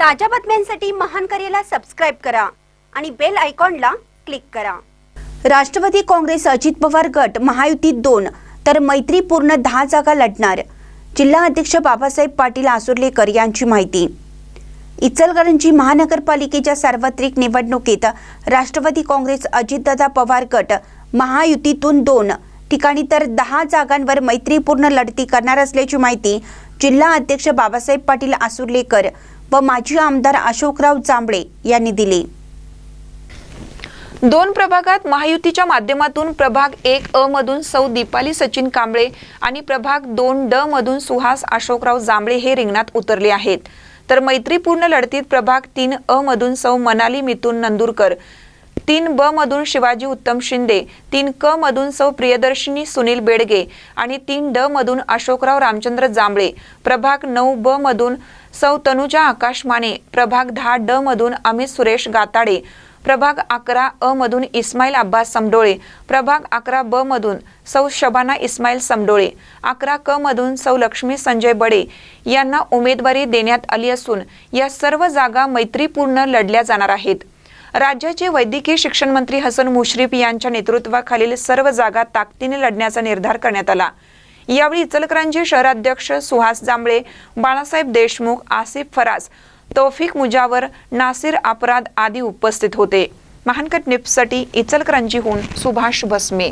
ताज्या बातम्यांसाठी महान करेला सबस्क्राईब करा आणि बेल आयकॉनला क्लिक करा. राष्ट्रवादी काँग्रेस अजित पवार गट महायुतीत दोन तर मैत्रीपूर्ण दहा जागा लढणार. जिल्हा अध्यक्ष बाबासाहेब पाटील आसुर्लेकर यांची माहिती. इचलकरंजी महानगरपालिकेच्या सार्वत्रिक निवडणुकीत राष्ट्रवादी काँग्रेस अजितदादा पवार गट महायुतीतून दोन ठिकाणी तर दहा जागांवर मैत्रीपूर्ण लढती करणार असल्याची माहिती जिल्हा अध्यक्ष बाबासाहेब पाटील आसुर्लेकर व माजी आमदार अशोकराव जांभळे यांनी दिली. दोन प्रभागात महायुतीच्या माध्यमातून प्रभाग एक अ मधून सौ दीपाली सचिन कांबळे आणि प्रभाग दोन ड मधून सुहास अशोकराव जांभळे हे रिंगणात उतरले आहेत. तर मैत्रीपूर्ण लढतीत प्रभाग तीन अ मधून सौ मनाली मिथून नंदुरकर तीन ब मधून शिवाजी उत्तम शिंदे तीन क मधून सौ प्रियदर्शिनी सुनील बेडगे आणि तीन ड मधून अशोकराव रामचंद्र जांभळे. प्रभाग नऊ ब मधून सौ तनुजा आकाश माने प्रभाग दहा ड मधून अमित सुरेश गाताडे प्रभाग अकरा अ मधून इस्माईल अब्बास समडोळे प्रभाग अकरा ब मधून सौ शबाना इस्माईल समडोळे अकरा क मधून सौ लक्ष्मी संजय बडे यांना उमेदवारी देण्यात आली असून या सर्व जागा मैत्रीपूर्ण लढल्या जाणार आहेत. राज्याचे वैद्यकीय शिक्षण मंत्री हसन मुश्रीफ यांच्या नेतृत्वाखालील सर्व जागा ताकदीने लढण्याचा निर्धार करण्यात आला. यावेळी इचलकरंजी शहराध्यक्ष सुहास जांभळे बाळासाहेब देशमुख आसिफ फराज तौफिक मुजावर नासिर अपराध आदी उपस्थित होते. महानकट निप्ससाठी इचलकरंजीहून सुभाष भस्मे.